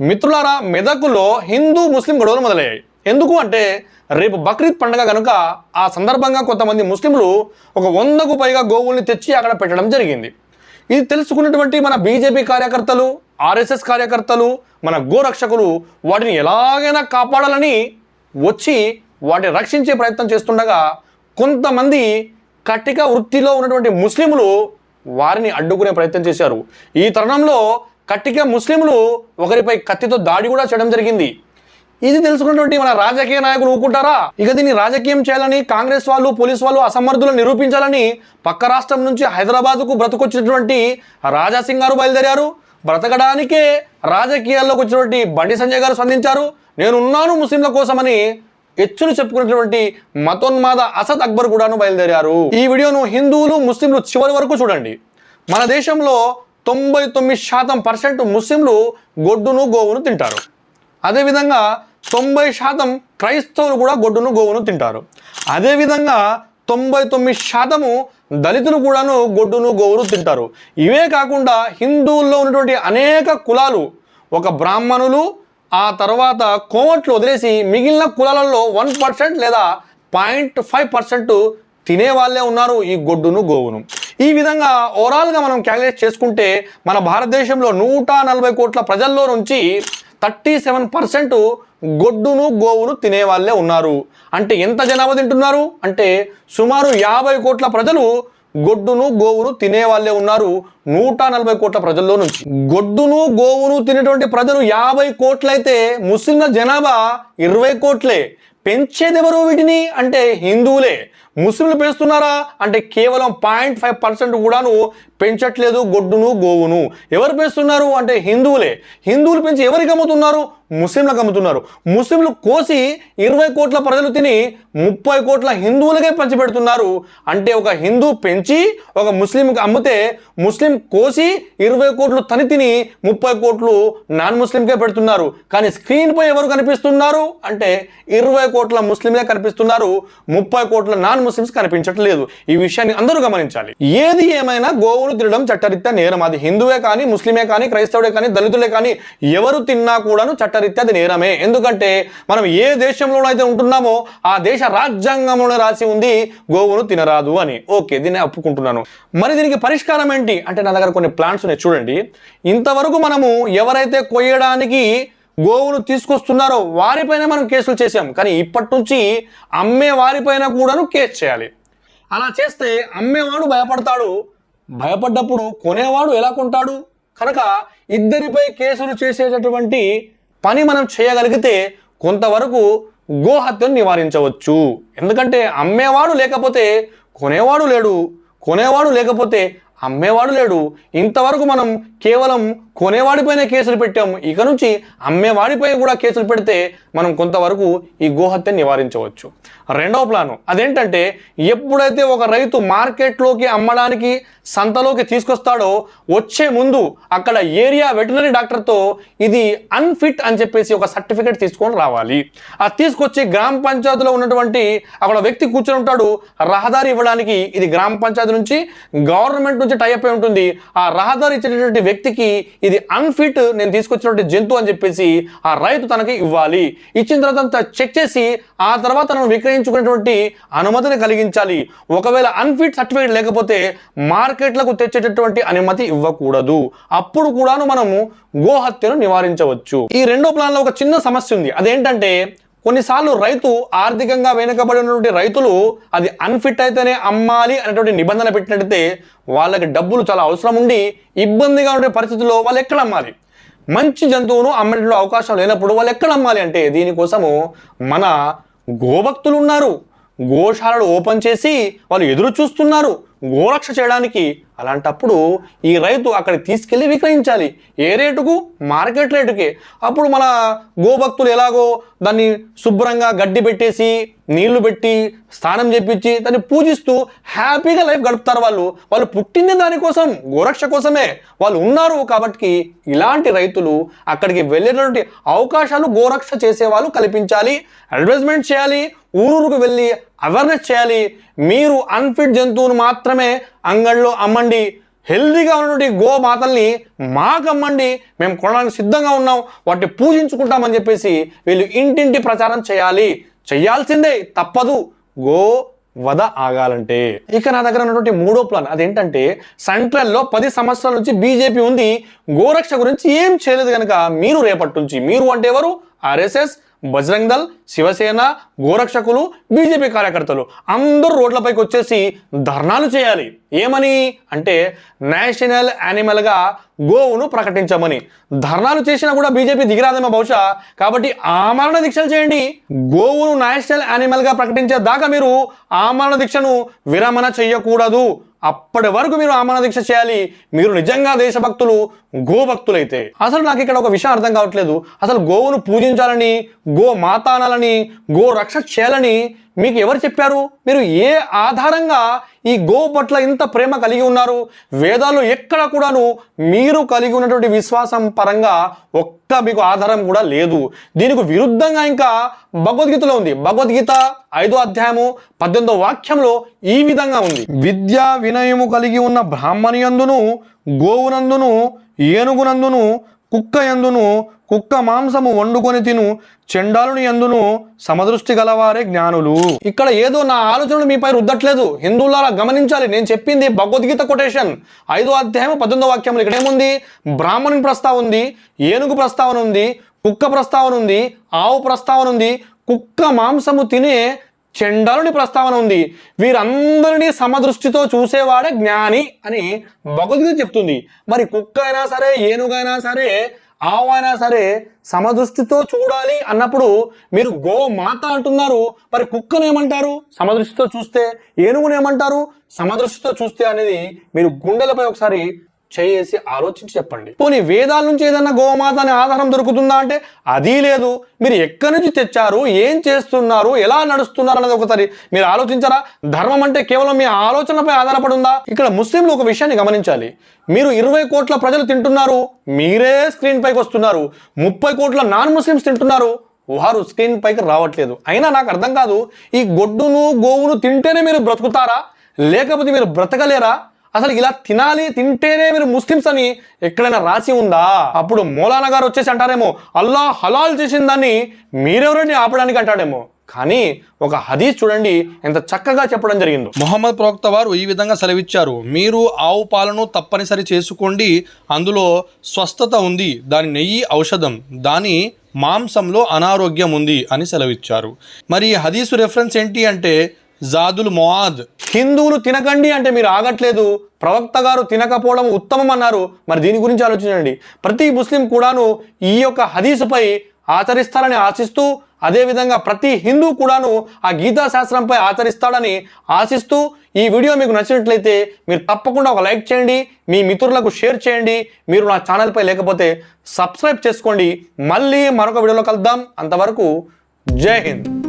మిత్రులారా మెదకులో హిందూ ముస్లిం గొడవలు మొదలయ్యాయి. ఎందుకు అంటే రేపు బక్రీద్ పండుగ కనుక ఆ సందర్భంగా కొంతమంది ముస్లింలు ఒక వందకు పైగా గోవుల్ని తెచ్చి అక్కడ పెట్టడం జరిగింది. ఇది తెలుసుకున్నటువంటి మన బీజేపీ కార్యకర్తలు ఆర్ఎస్ఎస్ కార్యకర్తలు మన గోరక్షకులు వాటిని ఎలాగైనా కాపాడాలని వచ్చి వాటిని రక్షించే ప్రయత్నం చేస్తుండగా కొంతమంది కట్టిక వృత్తిలో ఉన్నటువంటి ముస్లింలు వారిని అడ్డుకునే ప్రయత్నం చేశారు. ఈ తరుణంలో కట్టిక ముస్లింలు ఒకరిపై కత్తితో దాడి కూడా చేయడం జరిగింది. ఇది తెలుసుకున్నటువంటి మన రాజకీయ నాయకులు ఊకుంటారా ఇక దీన్ని రాజకీయం చేయాలని కాంగ్రెస్ వాళ్ళు పోలీస్ వాళ్ళు అసమర్థులు నిరూపించాలని పక్క రాష్ట్రం నుంచి హైదరాబాద్కు బ్రతుకొచ్చినటువంటి రాజాసింగ్ గారు బయలుదేరారు. బ్రతకడానికే రాజకీయాల్లోకి వచ్చినటువంటి బండి సంజయ్ గారు స్పందించారు. నేనున్నాను ముస్లింల కోసమని ఎచ్చులు చెప్పుకున్నటువంటి మతోన్మాద అసద్ అక్బర్ కూడాను బయలుదేరారు. ఈ వీడియోను హిందువులు ముస్లింలు చివరి వరకు చూడండి. మన దేశంలో తొంభై తొమ్మిది శాతం పర్సెంట్ ముస్లింలు గొడ్డును గోవును తింటారు. అదేవిధంగా తొంభై శాతం క్రైస్తవులు కూడా గొడ్డును గోవును తింటారు. అదేవిధంగా తొంభై తొమ్మిది శాతము దళితులు కూడాను గొడ్డును గోవును తింటారు. ఇవే కాకుండా హిందువుల్లో ఉన్నటువంటి అనేక కులాలు ఒక బ్రాహ్మణులు ఆ తర్వాత కోమట్లు వదిలేసి మిగిలిన కులాలలో వన్ పర్సెంట్ లేదా పాయింట్ ఫైవ్ పర్సెంట్ తినే వాళ్ళే ఉన్నారు ఈ గొడ్డును గోవును. ఈ విధంగా ఓవరాల్గా మనం క్యాలిక్యులేట్ చేసుకుంటే మన భారతదేశంలో నూట నలభై కోట్ల ప్రజల్లో నుంచి థర్టీ సెవెన్ పర్సెంట్ గొడ్డును గోవును తినే వాళ్ళే ఉన్నారు. అంటే ఎంత జనాభా తింటున్నారు? అంటే సుమారు యాభై కోట్ల ప్రజలు గొడ్డును గోవును తినే వాళ్ళే ఉన్నారు నూట నలభై కోట్ల ప్రజల్లో నుంచి. గొడ్డును గోవును తినేటువంటి ప్రజలు యాభై కోట్లయితే ముస్లింల జనాభా ఇరవై కోట్లే. పెంచేది ఎవరు వీటిని? అంటే హిందువులే. ముస్లింలు పెంచుతున్నారా? అంటే కేవలం పాయింట్ ఫైవ్ పర్సెంట్ కూడాను పెంచట్లేదు గొడ్డును గోవును. ఎవరు పెంచుతున్నారు? అంటే హిందువులే. హిందువులు పెంచి ఎవరికి అమ్ముతున్నారు? ముస్లింలకు అమ్ముతున్నారు. ముస్లింలు కోసి ఇరవై కోట్ల ప్రజలు తిని ముప్పై కోట్ల హిందువులకే పంచిపెడుతున్నారు అంటే ఒక హిందూ పెంచి ఒక ముస్లింకి అమ్మితే ముస్లిం కోసి ఇరవై కోట్లు తని తిని ముప్పై కోట్లు నాన్ ముస్లింకే పెడుతున్నారు. కానీ స్క్రీన్పై ఎవరు కనిపిస్తున్నారు? అంటే ఇరవై కోట్ల ముస్లింలే కనిపిస్తున్నారు. ముప్పై కోట్ల నాన్ ముస్లిమ్స్ కనిపించట్లేదు. ఈ విషయాన్ని అందరూ గమనించాలి. ఏది ఏమైనా గోవును తినడం చట్టరీత్యా నేరం. అది హిందువే కానీ ముస్లిమే కానీ క్రైస్తవుడే కానీ దళితులే కానీ ఎవరు తిన్నా కూడాను చట్టరీత్యా అది నేరమే. ఎందుకంటే మనం ఏ దేశంలోనైతే ఉంటున్నామో ఆ దేశ రాజ్యాంగంలోనే రాసి ఉంది గోవును తినరాదు అని. ఓకే దీన్ని ఒప్పుకుంటున్నాను. మరి దీనికి పరిష్కారం ఏంటి? అంటే నా దగ్గర కొన్ని ప్లాన్స్ ఉన్నాయి. చూడండి. ఇంతవరకు మనము ఎవరైతే కొయ్యడానికి గోవును తీసుకొస్తున్నారో. వారిపైన మనం కేసులు చేసాం కానీ ఇప్పటి నుంచి అమ్మే వారిపైన కూడాను కేసు చేయాలి. అలా చేస్తే అమ్మేవాడు భయపడతాడు. భయపడ్డప్పుడు కొనేవాడు ఎలా కొంటాడు? కనుక ఇద్దరిపై కేసులు చేసేటటువంటి పని మనం చేయగలిగితే కొంతవరకు గోహత్యను నివారించవచ్చు. ఎందుకంటే అమ్మేవాడు లేకపోతే కొనేవాడు లేడు. కొనేవాడు లేకపోతే అమ్మేవాడు లేడు. ఇంతవరకు మనం కేవలం కొనేవాడిపైన కేసులు పెట్టాము. ఇక నుంచి అమ్మేవాడిపై కూడా కేసులు పెడితే మనం కొంతవరకు ఈ గోహత్య నివారించవచ్చు. రెండవ ప్లాను. అదేంటంటే ఎప్పుడైతే ఒక రైతు మార్కెట్లోకి అమ్మడానికి సంతలోకి తీసుకొస్తాడో వచ్చే ముందు అక్కడ ఏరియా వెటనరీ డాక్టర్తో ఇది అన్ఫిట్ అని చెప్పేసి ఒక సర్టిఫికేట్ తీసుకొని రావాలి. అది తీసుకొచ్చి గ్రామ పంచాయతీలో ఉన్నటువంటి అక్కడ వ్యక్తి కూర్చొని ఉంటాడు. రహదారి ఇవ్వడానికి ఇది గ్రామ పంచాయతీ నుంచి గవర్నమెంట్ నుంచి టైప్ అయి ఉంటుంది. ఆ రహదారి ఇచ్చేటటువంటి వ్యక్తికి ఇది అన్ఫిట్ నేను తీసుకొచ్చినటువంటి జంతువు అని చెప్పేసి ఆ రైతు తనకి ఇవ్వాలి. ఇచ్చిన తర్వాత చెక్ చేసి ఆ తర్వాత మనం విక్రయించుకునేటువంటి అనుమతిని కలిగించాలి. ఒకవేళ అన్ఫిట్ సర్టిఫికేట్ లేకపోతే మార్కెట్లకు తెచ్చేటటువంటి అనుమతి ఇవ్వకూడదు. అప్పుడు కూడాను మనము గోహత్యను నివారించవచ్చు. ఈ రెండో ప్లాన్లో ఒక చిన్న సమస్య ఉంది. అదేంటంటే కొన్నిసార్లు రైతు ఆర్థికంగా వెనుకబడి ఉన్నటువంటి రైతులు అది అన్ఫిట్ అయితేనే అమ్మాలి అనేటువంటి నిబంధన పెట్టినట్టయితే వాళ్ళకి డబ్బులు చాలా అవసరం ఉండి ఇబ్బందిగా ఉండే పరిస్థితుల్లో వాళ్ళు ఎక్కడ అమ్మాలి? మంచి జంతువును అమ్మేటువంటి అవకాశం లేనప్పుడు వాళ్ళు ఎక్కడ అమ్మాలి అంటే దీనికోసము మన గోభక్తులు ఉన్నారు. గోశాలలు ఓపెన్ చేసి వాళ్ళు ఎదురు చూస్తున్నారు గోరక్ష చేయడానికి అలాంటప్పుడు ఈ రైతు అక్కడికి తీసుకెళ్ళి విక్రయించాలి. ఏ రేటుకు? మార్కెట్ రేటుకే. అప్పుడు మన గోభక్తులు ఎలాగో దాన్ని శుభ్రంగా గడ్డి పెట్టేసి నీళ్ళు పెట్టి స్నానం చేపించి దాన్ని పూజిస్తూ హ్యాపీగా లైఫ్ గడుపుతారు వాళ్ళు. వాళ్ళు పుట్టింది దానికోసం గోరక్ష కోసమే. వాళ్ళు ఉన్నారు కాబట్టి ఇలాంటి రైతులు అక్కడికి వెళ్ళేటటువంటి అవకాశాలు గోరక్ష చేసే వాళ్ళు కల్పించాలి అడ్వర్టైజ్మెంట్ చేయాలి ఊరూరుకు వెళ్ళి అవేర్నెస్ చేయాలి. మీరు అన్ఫిట్ జంతువును మాత్రమే అంగడిలో అమ్మండి. హెల్దీగా ఉన్నటువంటి గో మాతల్ని మాకమ్మండి. మేము కొనడానికి సిద్ధంగా ఉన్నాం. వాటిని పూజించుకుంటామని చెప్పేసి వీళ్ళు ఇంటింటి ప్రచారం చేయాలి. చేయాల్సిందే తప్పదు. గో వద ఆగాలంటే. ఇక నా దగ్గర ఉన్నటువంటి మూడో ప్లాన్ అదేంటంటే సెంట్రల్లో పది సంవత్సరాల నుంచి బీజేపీ ఉంది. గోరక్ష గురించి ఏం చేయలేదు కనుక మీరు రేపటి నుంచి. మీరు అంటే ఎవరు? ఆర్ఎస్ఎస్ బజరంగ్ దళ్ శివసేన గోరక్షకులు బీజేపీ కార్యకర్తలు అందరూ రోడ్లపైకి వచ్చేసి ధర్నాలు చేయాలి. ఏమని? అంటే నేషనల్ యానిమల్గా గోవును ప్రకటించమని. ధర్నాలు చేసినా కూడా బీజేపీ దిగిరాదేమో బహుశా. కాబట్టి ఆమరణ దీక్షలు చేయండి. గోవును నేషనల్ యానిమల్గా ప్రకటించే దాకా మీరు ఆమరణ దీక్షను విరమణ చేయకూడదు అప్పటి వరకు మీరు ఆమరణ దీక్ష చేయాలి. మీరు నిజంగా దేశభక్తులు గోభక్తులైతే. అసలు నాకు ఇక్కడ ఒక విషయం అర్థం కావట్లేదు. అసలు గోవును పూజించాలని గో మాతానాలని గో రక్ష చేయాలని మీకు ఎవరు చెప్పారు? మీరు ఏ ఆధారంగా ఈ గో పట్ల ఇంత ప్రేమ కలిగి ఉన్నారు? వేదాలు ఎక్కడ కూడాను మీరు కలిగి ఉన్నటువంటి విశ్వాసం పరంగా ఒక్క మీకు ఆధారం కూడా లేదు. దీనికి విరుద్ధంగా ఇంకా భగవద్గీతలో ఉంది. భగవద్గీత ఐదో అధ్యాయము పద్దెనిమిదో వాక్యంలో ఈ విధంగా ఉంది. విద్యా వినయము కలిగి ఉన్న బ్రాహ్మణియందును గోవునందును ఏనుగునందును కుక్క ఎందును కుక్క మాంసము వండుకొని తిను చెండాలుని ఎందును సమదృష్టి గలవారే జ్ఞానులు. ఇక్కడ ఏదో నా ఆలోచనలు మీపై రుద్దట్లేదు. హిందువులారా గమనించాలి. నేను చెప్పింది భగవద్గీత కొటేషన్. ఐదో అధ్యాయం పద్దెనిమిదో వాక్యములు ఇక్కడ ఏముంది? బ్రాహ్మణుని ప్రస్తావన ఉంది ఏనుగు ప్రస్తావన ఉంది కుక్క ప్రస్తావన ఉంది ఆవు ప్రస్తావన ఉంది. కుక్క మాంసము తినే చెండాలుని ప్రస్తావన ఉంది. వీరందరినీ సమదృష్టితో చూసేవాడే జ్ఞాని అని భగవద్గీత చెప్తుంది. మరి కుక్క అయినా సరే ఏనుగైనా సరే ఆవు అయినా సరే సమదృష్టితో చూడాలి అన్నప్పుడు మీరు గో మాత అంటున్నారు. మరి కుక్కను ఏమంటారు? సమదృష్టితో చూస్తే ఏనుగును ఏమంటారు? సమదృష్టితో చూస్తే అనేది మీరు గుండెలపై ఒకసారి చేసి ఆలోచించి చెప్పండి. పోనీ వేదాల నుంచి ఏదన్నా గోమాత అనే ఆధారం దొరుకుతుందా అంటే అది లేదు. మీరు ఎక్కడి నుంచి తెచ్చారు? ఏం చేస్తున్నారు? ఎలా నడుస్తున్నారు అనేది ఒకసారి మీరు ఆలోచించారా? ధర్మం అంటే కేవలం మీ ఆలోచనపై ఆధారపడి ఉందా? ఇక్కడ ముస్లింలు ఒక విషయాన్ని గమనించాలి. మీరు ఇరవై కోట్ల ప్రజలు తింటున్నారు మీరే స్క్రీన్ పైకి వస్తున్నారు. ముప్పై కోట్ల నాన్ ముస్లిమ్స్ తింటున్నారు వారు స్క్రీన్ పైకి రావట్లేదు. అయినా నాకు అర్థం కాదు ఈ గొడ్డును గోవును తింటేనే మీరు బ్రతుకుతారా? లేకపోతే మీరు బ్రతకలేరా? అసలు ఇలా తినాలి తింటేనే మీరు ముస్లిమ్స్ అని ఎక్కడైనా రాసి ఉందా? అప్పుడు మౌలానా గారు వచ్చేసి అంటారేమో అల్లా హలాల్ చేసిన దాన్ని మీరెవరిని ఆపడానికి అంటాడేమో? కానీ ఒక హదీస్ చూడండి ఎంత చక్కగా చెప్పడం జరిగింది. మొహమ్మద్ ప్రవక్త వారు ఈ విధంగా సెలవిచ్చారు మీరు ఆవు పాలను తప్పనిసరి చేసుకోండి అందులో స్వస్థత ఉంది దాని నెయ్యి ఔషధం దాని మాంసంలో అనారోగ్యం ఉంది అని సెలవిచ్చారు. మరి ఈ హదీసు రెఫరెన్స్ ఏంటి అంటే జాదుల్ మొహాద్ హిందువులు తినకండి అంటే మీరు ఆగట్లేదు. ప్రవక్త గారు తినకపోవడం ఉత్తమం అన్నారు మరి దీని గురించి ఆలోచించండి. ప్రతి ముస్లిం కూడాను ఈ యొక్క హదీసుపై ఆచరిస్తారని ఆశిస్తూ అదేవిధంగా ప్రతి హిందూ కూడాను ఆ గీతా శాస్త్రంపై ఆచరిస్తాడని ఆశిస్తూ ఈ వీడియో మీకు నచ్చినట్లయితే మీరు తప్పకుండా ఒక లైక్ చేయండి మీ మిత్రులకు షేర్ చేయండి మీరు నా ఛానల్పై లేకపోతే సబ్స్క్రైబ్ చేసుకోండి. మళ్ళీ మరొక వీడియోలో కలుద్దాం. అంతవరకు జై హింద్.